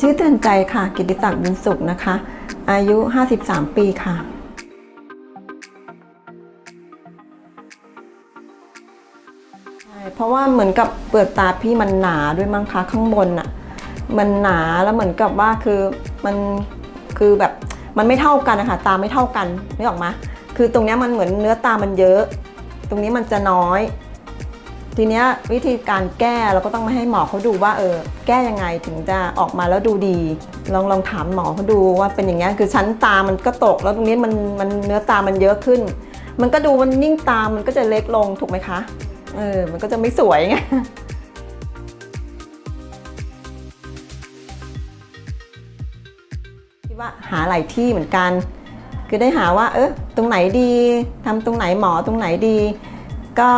ชื่อเตือนใจค่ะ กิติศักดิ์บุญสุขนะคะ อายุ 53 ปีค่ะใช่เพราะว่าเหมือนกับเปลือกตาพี่มันหนาด้วยมั้งคะข้างบนอะมันหนาแล้วเหมือนกับว่าคือมันคือแบบมันไม่เท่ากันนะคะตาไม่เท่ากันไม่ออกมาคือตรงนี้มันเหมือนเนื้อตามันเยอะ ตรงนี้มันจะน้อย ทีเนี้ยวิธีการแก้เราก็ต้องมาให้หมอเขาดูว่าเออแก้ยังไงถึงจะออกมาแล้วดูดี ลองลองถามหมอเขาดูว่าเป็นอย่างเงี้ยคือชั้นตามันก็ตกแล้วตรงนี้มันมันเนื้อตามันเยอะขึ้น มันก็ดูมันยิ่งตามันก็จะเล็กลงถูกไหมคะเออมันก็จะไม่สวยไงคิดว่าหาหลายที่เหมือนกัน คือได้หาว่า เออตรงไหนดีทำตรงไหนหมอตรงไหนดี ก็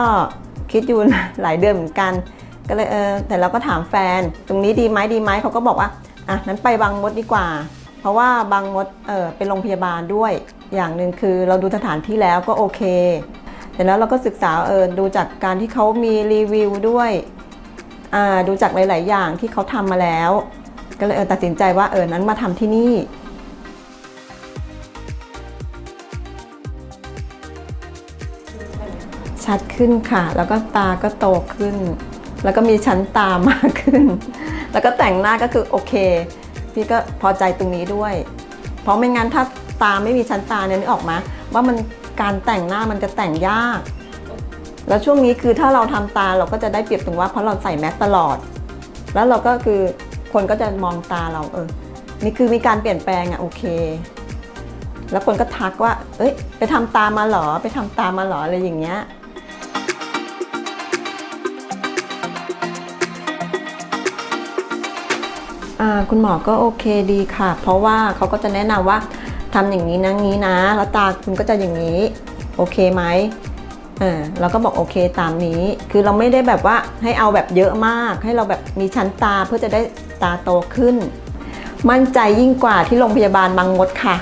คิดอยู่หลายเดือนเหมือนกัน ก็เลยเออแต่เราก็ถามแฟน ตรงนี้ดีไหมดีไหมเขาก็บอกว่าอะนั้นไปบางมดดีกว่า เพราะว่าบางมดเออเป็นโรงพยาบาลด้วย อย่างหนึ่งคือเราดูสถานที่แล้วก็โอเคแต่แล้วเราก็ศึกษาเออดูจากการที่เขามีรีวิวด้วยอ่าดูจากหลาย ๆ อย่างที่เขาทำมาแล้ว ก็เลยเออตัดสินใจว่าเออนั้นมาทำที่นี่ ชัดขึ้นค่ะ แล้วก็ตาก็โตขึ้น แล้วก็มีชั้นตามากขึ้น แล้วก็แต่งหน้าก็คือโอเค พี่ก็พอใจตรงนี้ด้วย เพราะไม่งั้นถ้าตาไม่มีชั้นตาเนี่ยนึกออกมาว่ามันการแต่งหน้ามันจะแต่งยาก แล้วช่วงนี้คือถ้าเราทำตาเราก็จะได้เปรียบตรงว่าเพราะเราใส่แมสตลอด แล้วเราก็คือคนก็จะมองตาเราเออ นี่คือมีการเปลี่ยนแปลงอะโอเค แล้วคนก็ทักว่า เอ้ย ไปทำตามาหรอ ไปทำตามาหรออะไรอย่างเงี้ย คุณหมอก็โอเคดีค่ะ เพราะว่าเขาก็จะแนะนำว่าทำอย่างนี้นะงี้นะ แล้วตาคุณก็จะอย่างนี้ โอเคไหมเออเราก็บอกโอเคตามนี้ คือเราไม่ได้แบบว่าให้เอาแบบเยอะมาก ให้เราแบบมีชั้นตาเพื่อจะได้ตาโตขึ้น มั่นใจยิ่งกว่าที่โรงพยาบาลบางมดค่ะ